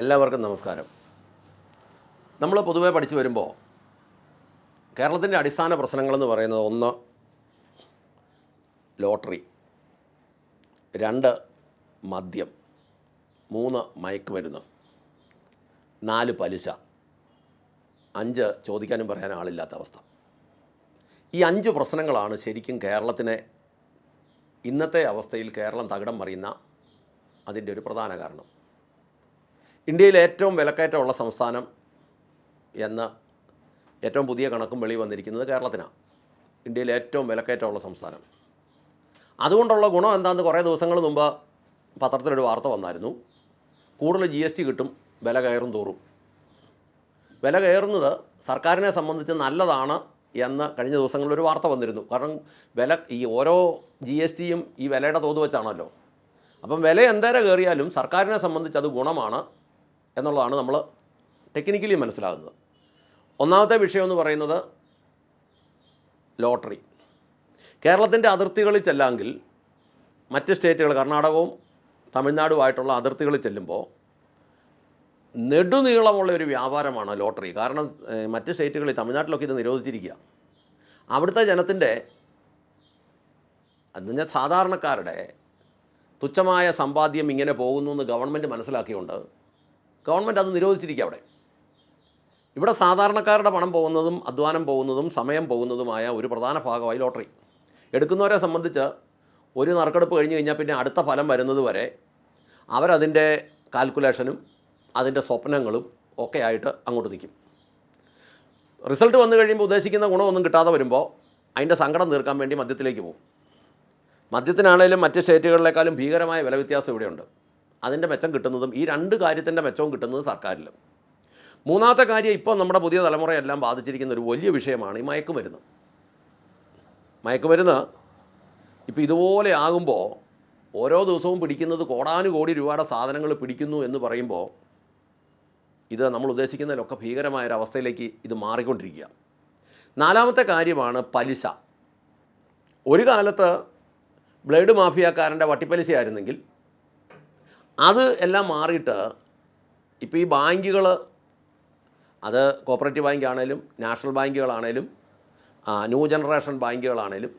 എല്ലാവർക്കും നമസ്കാരം. നമ്മൾ പൊതുവെ പഠിച്ചു വരുമ്പോൾ കേരളത്തിന്റെ അടിസ്ഥാന പ്രശ്നങ്ങളെന്ന് പറയുന്നത് ഒന്ന് ലോട്ടറി. രണ്ട് മദ്യം. മൂന്ന് മയക്കുമരുന്ന് നാല് പലിശ. അഞ്ച് ചോദിക്കാനും പറയാനും ആളില്ലാത്ത അവസ്ഥ. ഈ അഞ്ച് പ്രശ്നങ്ങളാണ് ശരിക്കും കേരളത്തിനെ ഇന്നത്തെ അവസ്ഥയിൽ കേരളം തകിടം മറിയുന്ന അതിന്റെ ഒരു പ്രധാന കാരണം. ഇന്ത്യയിൽ ഏറ്റവും വിലക്കയറ്റമുള്ള സംസ്ഥാനം എന്ന ഏറ്റവും പുതിയ കണക്കും വെളി വന്നിരിക്കുന്നത് കേരളത്തിനാണ്. ഇന്ത്യയിൽ ഏറ്റവും വിലക്കയറ്റമുള്ള സംസ്ഥാനം. അതുകൊണ്ടുള്ള ഗുണം എന്താണെന്ന് കുറേ ദിവസങ്ങൾ മുമ്പ് പത്രത്തിലൊരു വാർത്ത വന്നായിരുന്നു. കൂടുതൽ ജി എസ് ടി കിട്ടും വില കയറും തോറും. വില കയറുന്നത് സർക്കാരിനെ സംബന്ധിച്ച് നല്ലതാണ് എന്ന് കഴിഞ്ഞ ദിവസങ്ങളിൽ ഒരു വാർത്ത വന്നിരുന്നു. കാരണം വില ഈ ഓരോ ജി എസ് ടിയും ഈ വിലയുടെ തോത് വെച്ചാണല്ലോ. അപ്പം വില എന്തേരെ കയറിയാലും സർക്കാരിനെ സംബന്ധിച്ച് അത് ഗുണമാണ്. എന്നുള്ളതാണ് നമ്മൾ ടെക്നിക്കലി മനസ്സിലാകുന്നത് ഒന്നാമത്തെ വിഷയം എന്ന് പറയുന്നത് ലോട്ടറി. കേരളത്തിന്റെ അതിർത്തികളിൽ ചെല്ലാമെങ്കിൽ മറ്റ് സ്റ്റേറ്റുകൾ കർണാടകവും തമിഴ്നാടുമായിട്ടുള്ള അതിർത്തികളിൽ ചെല്ലുമ്പോൾ നെടുനീളമുള്ള ഒരു വ്യാപാരമാണ് ലോട്ടറി. കാരണം മറ്റ് സ്റ്റേറ്റുകളിൽ തമിഴ്നാട്ടിലൊക്കെ ഇത് നിരോധിച്ചിരിക്കുക. അവിടുത്തെ ജനത്തിന്റെ എന്ന് പറഞ്ഞാൽ സാധാരണക്കാരുടെ തുച്ഛമായ സമ്പാദ്യം ഇങ്ങനെ പോകുന്നു എന്ന് ഗവൺമെന്റ് മനസ്സിലാക്കിയുകൊണ്ട് ഗവൺമെന്റ് അത് നിരോധിച്ചിരിക്കുക അവിടെ. ഇവിടെ സാധാരണക്കാരുടെ പണം പോകുന്നതും അധ്വാനം പോകുന്നതും സമയം പോകുന്നതുമായ ഒരു പ്രധാന ഭാഗമായി ലോട്ടറി. എടുക്കുന്നവരെ സംബന്ധിച്ച് ഒരു നറുക്കെടുപ്പ് കഴിഞ്ഞ് കഴിഞ്ഞാൽ പിന്നെ അടുത്ത ഫലം വരുന്നത് വരെ അവരതിന്റെ കാൽക്കുലേഷനും അതിന്റെ സ്വപ്നങ്ങളും ഒക്കെ ആയിട്ട് അങ്ങോട്ട് നിൽക്കും. റിസൾട്ട് വന്നു കഴിയുമ്പോൾ ഉദ്ദേശിക്കുന്ന ഗുണമൊന്നും കിട്ടാതെ വരുമ്പോൾ അതിന്റെ സങ്കടം തീർക്കാൻ വേണ്ടി മദ്യത്തിലേക്ക് പോകും. മദ്യത്തിനാണേലും മറ്റ് സ്റ്റേറ്റുകളിലേക്കാളും ഭീകരമായ വില വ്യത്യാസം ഇവിടെയുണ്ട്. അതിന്റെ മെച്ചം കിട്ടുന്നതും ഈ രണ്ട് കാര്യത്തിന്റെ മെച്ചവും കിട്ടുന്നത് സർക്കാരിൽ മൂന്നാമത്തെ കാര്യം ഇപ്പോൾ നമ്മുടെ പുതിയ തലമുറയെല്ലാം ബാധിച്ചിരിക്കുന്ന ഒരു വലിയ വിഷയമാണ് ഈ മയക്കുമരുന്ന്. മയക്കുമരുന്ന് ഇപ്പോൾ ഇതുപോലെ ആകുമ്പോൾ ഓരോ ദിവസവും പിടിക്കുന്നത് കോടാനുകോടി രൂപയുടെ സാധനങ്ങൾ പിടിക്കുന്നു എന്ന് പറയുമ്പോൾ ഇത് നമ്മൾ ഉദ്ദേശിക്കുന്നതിലൊക്കെ ഭീകരമായ ഒരു അവസ്ഥയിലേക്ക് ഇത് മാറിക്കൊണ്ടിരിക്കുക. നാലാമത്തെ കാര്യമാണ് പലിശ. ഒരു കാലത്ത് ബ്ലേഡ് മാഫിയക്കാരന്റെ വട്ടിപ്പലിശയായിരുന്നെങ്കിൽ അത് എല്ലാം മാറിയിട്ട് ഇപ്പോൾ ഈ ബാങ്കുകൾ അത് കോപ്പറേറ്റീവ് ബാങ്ക് ആണേലും നാഷണൽ ബാങ്കുകളാണേലും ന്യൂ ജനറേഷൻ ബാങ്കുകളാണേലും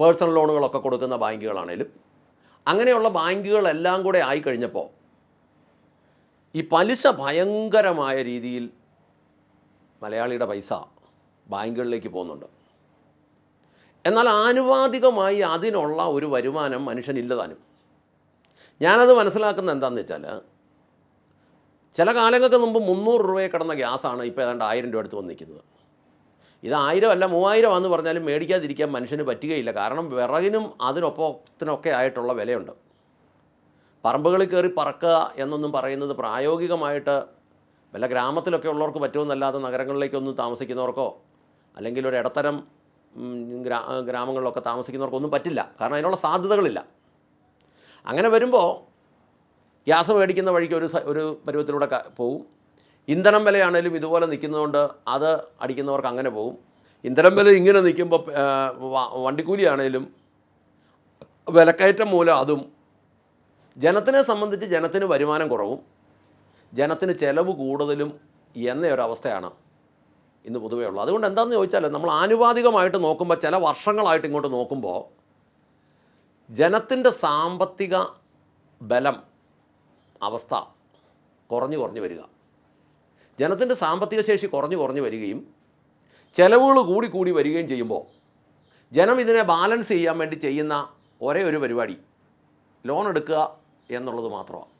പേഴ്സണൽ ലോണുകളൊക്കെ കൊടുക്കുന്ന ബാങ്കുകളാണേലും അങ്ങനെയുള്ള ബാങ്കുകളെല്ലാം കൂടെ ആയിക്കഴിഞ്ഞപ്പോൾ ഈ പലിശ ഭയങ്കരമായ രീതിയിൽ മലയാളിയുടെ പൈസ ബാങ്കുകളിലേക്ക് പോകുന്നുണ്ട്. എന്നാൽ ആനുപാതികമായി അതിനുള്ള ഒരു വരുമാനം മനുഷ്യനില്ലതാനും ഞാനത് മനസ്സിലാക്കുന്നത് എന്താണെന്ന് വെച്ചാൽ ചില കാലങ്ങൾക്ക് മുമ്പ് മുന്നൂറ് രൂപയെ കിടന്ന ഗ്യാസാണ് ഇപ്പോൾ ഏതാണ്ട് ആയിരം രൂപ അടുത്ത് വന്ന് നിൽക്കുന്നത്. ഇത് ആയിരം അല്ല മൂവായിരം ആണെന്ന് പറഞ്ഞാലും മേടിക്കാതിരിക്കാൻ മനുഷ്യന് പറ്റുകയില്ല. കാരണം വിറകിനും അതിനൊപ്പത്തിനൊക്കെ ആയിട്ടുള്ള വിലയുണ്ട്. പറമ്പുകളിൽ കയറി പറക്കുക എന്നൊന്നും പറയുന്നത് പ്രായോഗികമായിട്ട് വല്ല ഗ്രാമത്തിലൊക്കെ ഉള്ളവർക്ക് പറ്റുമെന്നല്ലാതെ നഗരങ്ങളിലേക്കൊന്നും താമസിക്കുന്നവർക്കോ അല്ലെങ്കിൽ ഒരു ഇടത്തരം ഗ്രാമങ്ങളിലൊക്കെ താമസിക്കുന്നവർക്കൊന്നും പറ്റില്ല. കാരണം അതിനുള്ള സാധ്യതകളില്ല. അങ്ങനെ വരുമ്പോൾ ഗ്യാസ് മേടിക്കുന്ന വഴിക്ക് ഒരു ഒരു പരുവത്തിലൂടെ പോവും. ഇന്ധനം വിലയാണേലും ഇതുപോലെ നിൽക്കുന്നതുകൊണ്ട് അത് അടിക്കുന്നവർക്ക് അങ്ങനെ പോകും ഇന്ധനം വില ഇങ്ങനെ നിൽക്കുമ്പോൾ വണ്ടിക്കൂലിയാണേലും വിലക്കയറ്റം മൂലം അതും ജനത്തിനെ സംബന്ധിച്ച് ജനത്തിന് വരുമാനം കുറവും. ജനത്തിന് ചിലവ് കൂടുതലും എന്ന ഒരവസ്ഥയാണ് ഇന്ന് പൊതുവേ ഉള്ളത്. അതുകൊണ്ട് എന്താണെന്ന് ചോദിച്ചാൽ നമ്മൾ ആനുപാതികമായിട്ട് നോക്കുമ്പോൾ ചില വർഷങ്ങളായിട്ട് ഇങ്ങോട്ട് നോക്കുമ്പോൾ ജനത്തിന്റെ സാമ്പത്തിക ബലം അവസ്ഥ കുറഞ്ഞു കുറഞ്ഞു വരിക. ജനത്തിന്റെ സാമ്പത്തിക ശേഷി കുറഞ്ഞു കുറഞ്ഞു വരികയും ചിലവുകൾ കൂടി കൂടി വരികയും ചെയ്യുമ്പോൾ ജനം ഇതിനെ ബാലൻസ് ചെയ്യാൻ വേണ്ടി ചെയ്യുന്ന ഒരേ ഒരു പരിപാടി ലോൺ എടുക്കുക എന്നുള്ളത് മാത്രമാണ്.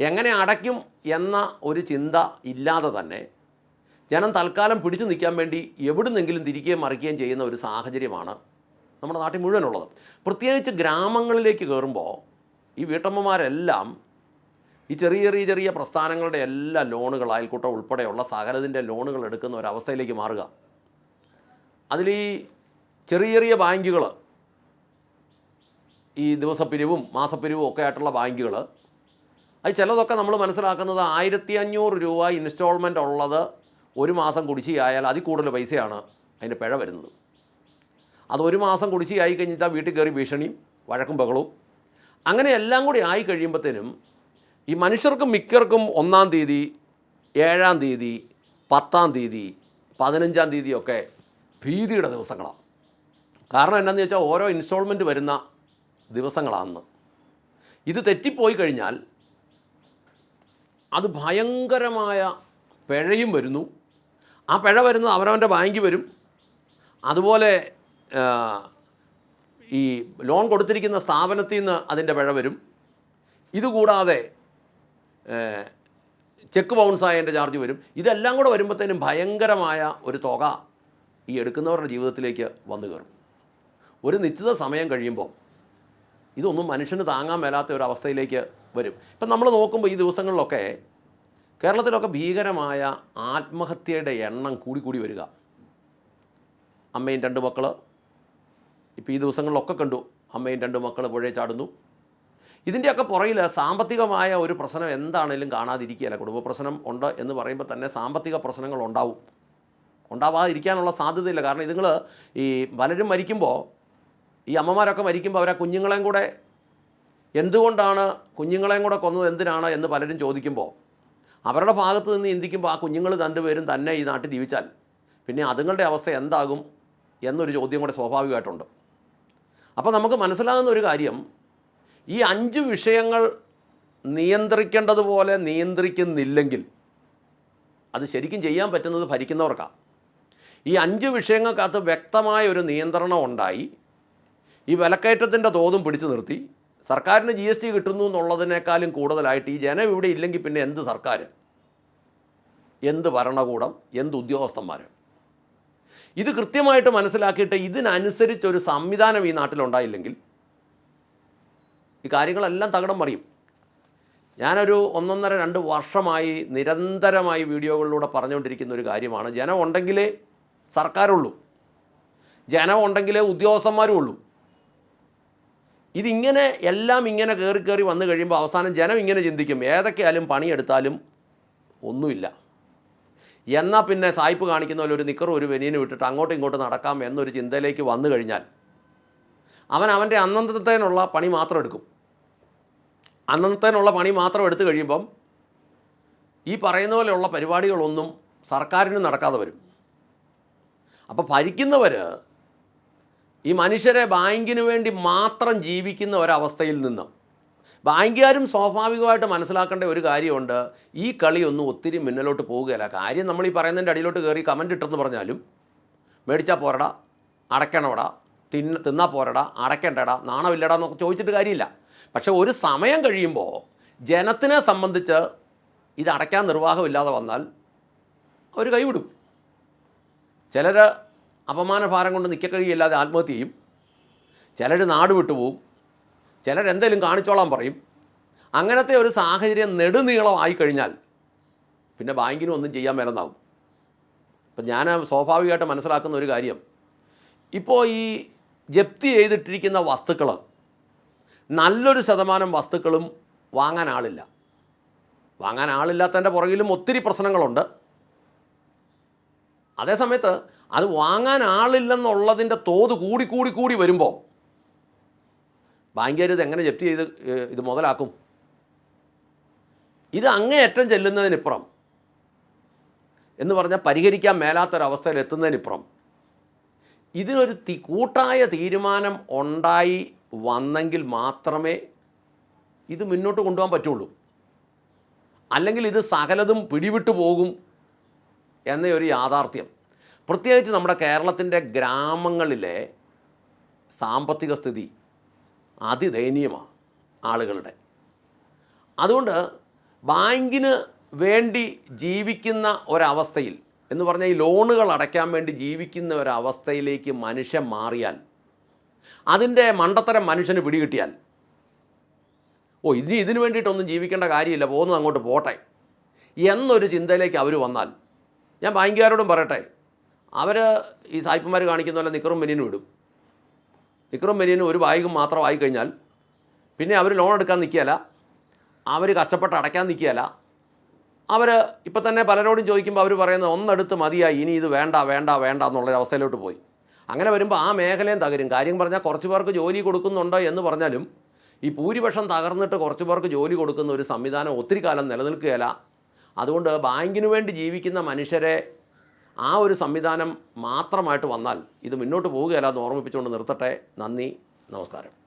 എങ്ങനെ അടയ്ക്കും എന്ന ഒരു ചിന്ത ഇല്ലാതെ തന്നെ ജനം തൽക്കാലം പിടിച്ചു നിൽക്കാൻ വേണ്ടി എവിടുന്നെങ്കിലും തിരിക്കുകയും മറിക്കുകയും ചെയ്യുന്ന ഒരു സാഹചര്യമാണ് നമ്മുടെ നാട്ടിൽ മുഴുവനുള്ളത്. പ്രത്യേകിച്ച് ഗ്രാമങ്ങളിലേക്ക് കയറുമ്പോൾ ഈ വീട്ടമ്മമാരെല്ലാം ഈ ചെറിയ ചെറിയ ചെറിയ പ്രസ്ഥാനങ്ങളുടെ എല്ലാ ലോണുകൾ അയൽക്കൂട്ടം ഉൾപ്പെടെയുള്ള സകലതിന്റെ ലോണുകൾ എടുക്കുന്ന ഒരവസ്ഥയിലേക്ക് മാറുക. അതിൽ ഈ ചെറിയ ചെറിയ ബാങ്കുകൾ ഈ ദിവസപ്പിരിവും മാസപ്പിരിവും ഒക്കെ ആയിട്ടുള്ള ബാങ്കുകൾ അത് ചിലതൊക്കെ നമ്മൾ മനസ്സിലാക്കുന്നത് ആയിരത്തി അഞ്ഞൂറ് രൂപ ഇൻസ്റ്റാൾമെന്റ് ഉള്ളത് ഒരു മാസം കുടിശ്ശിയായാൽ അതിൽ കൂടുതൽ പൈസയാണ് അതിന്റെ പിഴ വരുന്നത്. അത് ഒരു മാസം കുടിശ്ശികയായി കഴിഞ്ഞിട്ട് വീട്ടിൽ കയറി ഭീഷണിയും വഴക്കും ബഹളവും. അങ്ങനെ എല്ലാം കൂടി ആയി കഴിയുമ്പോഴത്തേനും ഈ മനുഷ്യർക്കും മിക്കർക്കും ഒന്നാം തീയതി ഏഴാം തീയതി പത്താം തീയതി പതിനഞ്ചാം തീയതിയൊക്കെ ഭീതിയുടെ ദിവസങ്ങളാണ്. കാരണം എന്താണെന്ന് വെച്ചാൽ ഓരോ ഇൻസ്റ്റാൾമെന്റ് വരുന്ന ദിവസങ്ങളാണ് ഇത് തെറ്റിപ്പോയി കഴിഞ്ഞാൽ അത് ഭയങ്കരമായ പിഴയും വരുന്നു. ആ പിഴ വരുന്നത് അവരവന്റെ ബാങ്കിൽ വരും. അതുപോലെ ഈ ലോൺ കൊടുത്തിരിക്കുന്ന സ്ഥാപനത്തിൽ നിന്ന് അതിന്റെ പിഴ വരും. ഇതുകൂടാതെ ചെക്ക് ബൗൺസ് എന്റെ ചാർജ് വരും. ഇതെല്ലാം കൂടെ വരുമ്പോഴത്തേനും ഭയങ്കരമായ ഒരു തുക ഈ എടുക്കുന്നവരുടെ ജീവിതത്തിലേക്ക് വന്നു കയറും. ഒരു നിശ്ചിത സമയം കഴിയുമ്പോൾ ഇതൊന്നും മനുഷ്യന് താങ്ങാൻ മേലാത്ത ഒരു അവസ്ഥയിലേക്ക് വരും. ഇപ്പം നമ്മൾ നോക്കുമ്പോൾ ഈ ദിവസങ്ങളിലൊക്കെ കേരളത്തിലൊക്കെ ഭീകരമായ ആത്മഹത്യയുടെ എണ്ണം കൂടിക്കൂടി വരിക. അമ്മയും രണ്ട് മക്കൾ ഇപ്പോൾ ഈ ദിവസങ്ങളിലൊക്കെ കണ്ടു അമ്മയും രണ്ട് മക്കൾ പുഴയെ ചാടുന്നു. ഇതിന്റെയൊക്കെ പുറകിൽ സാമ്പത്തികമായ ഒരു പ്രശ്നം എന്താണേലും കാണാതിരിക്കുകയല്ല. കുടുംബ പ്രശ്നം ഉണ്ട് എന്ന് പറയുമ്പോൾ തന്നെ സാമ്പത്തിക പ്രശ്നങ്ങൾ ഉണ്ടാവും. ഉണ്ടാവാതിരിക്കാനുള്ള സാധ്യതയില്ല. കാരണം ഇതുങ്ങൾ ഈ പലരും മരിക്കുമ്പോൾ ഈ അമ്മമാരൊക്കെ മരിക്കുമ്പോൾ അവരെ കുഞ്ഞുങ്ങളെയും കൂടെ എന്തുകൊണ്ടാണ് കുഞ്ഞുങ്ങളെയും കൂടെ കൊന്നത് എന്തിനാണ് എന്ന് പലരും ചോദിക്കുമ്പോൾ അവരുടെ ഭാഗത്ത് നിന്ന് ചിന്തിക്കുമ്പോൾ ആ കുഞ്ഞുങ്ങൾ രണ്ടുപേരും തന്നെ ഈ നാട്ടിൽ ജീവിച്ചാൽ പിന്നെ അതുങ്ങളുടെ അവസ്ഥ എന്താകും എന്നൊരു ചോദ്യം കൂടെ സ്വാഭാവികമായിട്ടുണ്ട്. അപ്പോൾ നമുക്ക് മനസ്സിലാകുന്ന ഒരു കാര്യം ഈ അഞ്ച് വിഷയങ്ങൾ നിയന്ത്രിക്കേണ്ടതുപോലെ നിയന്ത്രിക്കുന്നില്ലെങ്കിൽ അത് ശരിക്കും ചെയ്യാൻ പറ്റുന്നത് ഭരിക്കുന്നവർക്കാണ് ഈ അഞ്ച് വിഷയങ്ങൾക്കകത്ത് വ്യക്തമായ ഒരു നിയന്ത്രണം ഉണ്ടായി ഈ വിലക്കയറ്റത്തിന്റെ തോതും പിടിച്ചു നിർത്തി സർക്കാരിന് ജി എസ് ടി കിട്ടുന്നു എന്നുള്ളതിനേക്കാളും കൂടുതലായിട്ട് ഈ ജനം ഇവിടെ ഇല്ലെങ്കിൽ പിന്നെ എന്ത് സർക്കാർ എന്ത് ഭരണകൂടം? എന്ത് ഉദ്യോഗസ്ഥന്മാർ ഇത് കൃത്യമായിട്ട് മനസ്സിലാക്കിയിട്ട് ഇതിനനുസരിച്ച് ഒരു സംവിധാനം ഈ നാട്ടിലുണ്ടായില്ലെങ്കിൽ ഈ കാര്യങ്ങളെല്ലാം തകടം പറയും ഞാനൊരു ഒന്നൊന്നര രണ്ട് വർഷമായി നിരന്തരമായി വീഡിയോകളിലൂടെ പറഞ്ഞുകൊണ്ടിരിക്കുന്ന ഒരു കാര്യമാണ്. ജനമുണ്ടെങ്കിലേ സർക്കാരുള്ളൂ. ജനം ഉണ്ടെങ്കിലേ ഉദ്യോഗസ്ഥന്മാരും ഉള്ളൂ. ഇതിങ്ങനെ എല്ലാം ഇങ്ങനെ കയറി കയറി വന്നു കഴിയുമ്പോൾ അവസാനം ജനം ഇങ്ങനെ ചിന്തിക്കും. ഏതൊക്കെയാലും പണിയെടുത്താലും ഒന്നുമില്ല. എന്നാൽ പിന്നെ സായിപ്പ് കാണിക്കുന്ന പോലെ ഒരു നിക്കറും ഒരു വെനീനും വിട്ടിട്ട് അങ്ങോട്ടും ഇങ്ങോട്ടും നടക്കാം എന്നൊരു ചിന്തയിലേക്ക് വന്നു കഴിഞ്ഞാൽ അവൻ അവന്റെ അന്നന്തത്തേനുള്ള പണി മാത്രം എടുക്കും. അന്നത്തേനുള്ള പണി മാത്രം എടുത്തു കഴിയുമ്പം ഈ പറയുന്ന പോലെയുള്ള പരിപാടികളൊന്നും സർക്കാരിന് നടക്കാതെ വരും. അപ്പോൾ ഭരിക്കുന്നവർ ഈ മനുഷ്യരെ ബാങ്കിന് വേണ്ടി മാത്രം ജീവിക്കുന്ന ഒരവസ്ഥയിൽ നിന്ന് ബാങ്കുകാരും സ്വാഭാവികമായിട്ട് മനസ്സിലാക്കേണ്ട ഒരു കാര്യമുണ്ട് ഈ കളിയൊന്നും ഒത്തിരി മുന്നിലോട്ട് പോവുകയല്ല. കാര്യം നമ്മൾ ഈ പറയുന്നതിന്റെ അടിയിലോട്ട് കയറി കമന്റ് ഇട്ടെന്ന് പറഞ്ഞാലും മേടിച്ചാൽ പോരടാ അടയ്ക്കണവടാ തിന്ന തിന്നാൽ പോരടാ അടയ്ക്കണ്ടടാ നാണമില്ലടാ എന്നൊക്കെ ചോദിച്ചിട്ട് കാര്യമില്ല. പക്ഷേ ഒരു സമയം കഴിയുമ്പോൾ ജനത്തിനെ സംബന്ധിച്ച് ഇത് അടയ്ക്കാൻ നിർവാഹമില്ലാതെ വന്നാൽ അവർ കൈവിടും. ചിലർ അപമാന ഭാരം കൊണ്ട് നിൽക്കക്കഴിയില്ലാതെ ആത്മഹത്യ ചെയ്യും. ചിലർ നാട് വിട്ടുപോകും. ചിലരെന്തെങ്കിലും കാണിച്ചോളാൻ പറയും. അങ്ങനത്തെ ഒരു സാഹചര്യം നെടുനീളമായി കഴിഞ്ഞാൽ പിന്നെ ബാങ്കിനും ഒന്നും ചെയ്യാൻ മേലെന്നാവും. അപ്പം ഞാൻ സ്വാഭാവികമായിട്ട് മനസ്സിലാക്കുന്ന ഒരു കാര്യം. ഇപ്പോൾ ഈ ജപ്തി ചെയ്തിട്ടിരിക്കുന്ന വസ്തുക്കൾ നല്ലൊരു ശതമാനം വസ്തുക്കളും വാങ്ങാൻ ആളില്ല. വാങ്ങാൻ ആളില്ലാത്തതിന്റെ പുറകിലും ഒത്തിരി പ്രശ്നങ്ങളുണ്ട്. അതേസമയത്ത് അത് വാങ്ങാൻ ആളില്ലെന്നുള്ളതിന്റെ തോത് കൂടി കൂടി കൂടി വരുമ്പോൾ ബാങ്കുകാർ ഇത് എങ്ങനെ ജപ്തി ചെയ്ത് ഇത് മുതലാക്കും? ഇത് അങ്ങേയറ്റം ചെല്ലുന്നതിനിപ്പുറം. എന്ന് പറഞ്ഞാൽ പരിഹരിക്കാൻ മേലാത്തൊരവസ്ഥയിൽ എത്തുന്നതിനിപ്പുറം. ഇതിനൊരു തി കൂട്ടായ തീരുമാനം ഉണ്ടായി വന്നെങ്കിൽ മാത്രമേ ഇത് മുന്നോട്ട് കൊണ്ടുപോകാൻ പറ്റുള്ളൂ. അല്ലെങ്കിൽ ഇത് സകലതും പിടിവിട്ടു പോകും എന്ന ഒരു യാഥാർത്ഥ്യം. പ്രത്യേകിച്ച് നമ്മുടെ കേരളത്തിന്റെ ഗ്രാമങ്ങളിലെ സാമ്പത്തിക സ്ഥിതി അതിദയനീയമാണ് ആളുകളുടെ. അതുകൊണ്ട് ബാങ്കിന് വേണ്ടി ജീവിക്കുന്ന ഒരവസ്ഥയിൽ എന്ന് പറഞ്ഞാൽ ഈ ലോണുകൾ അടയ്ക്കാൻ വേണ്ടി ജീവിക്കുന്ന ഒരവസ്ഥയിലേക്ക് മനുഷ്യൻ മാറിയാൽ അതിന്റെ മണ്ടത്തരം മനുഷ്യന് പിടികിട്ടിയാൽ ഓ ഇനി ഇതിനു വേണ്ടിയിട്ടൊന്നും ജീവിക്കേണ്ട കാര്യമില്ല പോകുന്നത് അങ്ങോട്ട് പോട്ടെ എന്നൊരു ചിന്തയിലേക്ക് അവർ വന്നാൽ ഞാൻ ബാങ്കുകാരോടും പറയട്ടെ അവർ ഈ സായിപ്പന്മാർ കാണിക്കുന്ന പോലെ നിക്കറും മിനിനും ഇടും. നിക്കറും ബനിയനും ഒരു ബാഗും മാത്രം ആയിക്കഴിഞ്ഞാൽ പിന്നെ അവർ ലോൺ എടുക്കാൻ നിൽക്കുകയല്ല. അവർ കഷ്ടപ്പെട്ട് അടയ്ക്കാൻ നിൽക്കുകയല്ല. അവർ ഇപ്പം തന്നെ പലരോടും ചോദിക്കുമ്പോൾ അവർ പറയുന്നത് ഒന്നെടുത്ത് മതിയായി ഇനി ഇത് വേണ്ട വേണ്ട വേണ്ട എന്നുള്ളൊരു അവസ്ഥയിലോട്ട് പോയി. അങ്ങനെ വരുമ്പോൾ ആ മേഖലയും തകരും. കാര്യം പറഞ്ഞാൽ കുറച്ച് പേർക്ക് ജോലി കൊടുക്കുന്നുണ്ടോ എന്ന് പറഞ്ഞാലും ഈ ഭൂരിപക്ഷം തകർന്നിട്ട് കുറച്ച് പേർക്ക് ജോലി കൊടുക്കുന്ന ഒരു സംവിധാനം ഒത്തിരി കാലം നിലനിൽക്കുകയില്ല. അതുകൊണ്ട് ബാങ്കിന് വേണ്ടി ജീവിക്കുന്ന മനുഷ്യരെ ആ ഒരു സംവിധാനം മാത്രമായിട്ട് വന്നാൽ ഇത് മുന്നോട്ട് പോവുകയല്ല എന്ന് ഓർമ്മിപ്പിച്ചുകൊണ്ട് നിർത്തട്ടെ. നന്ദി. നമസ്കാരം.